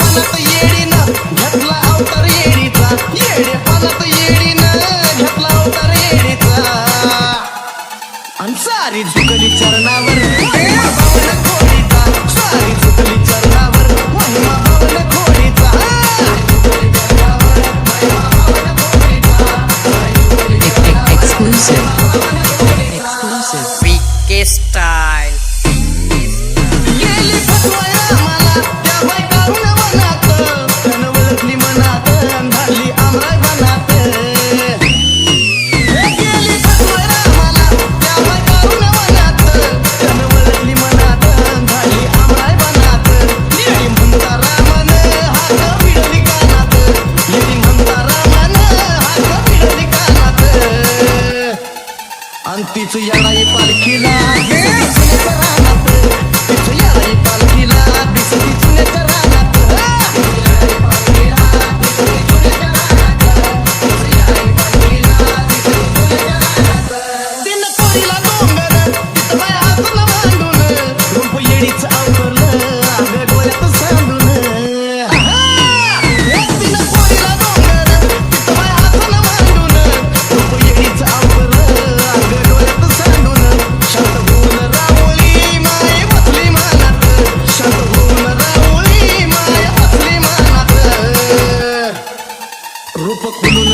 पालत येडीनं घेतला अवतार येडीचा. येडे पालत येडीनं घेतला अवतार येडीचा. आणि सारी झुकली चरणावर. सारी झुकली चरण fuck with no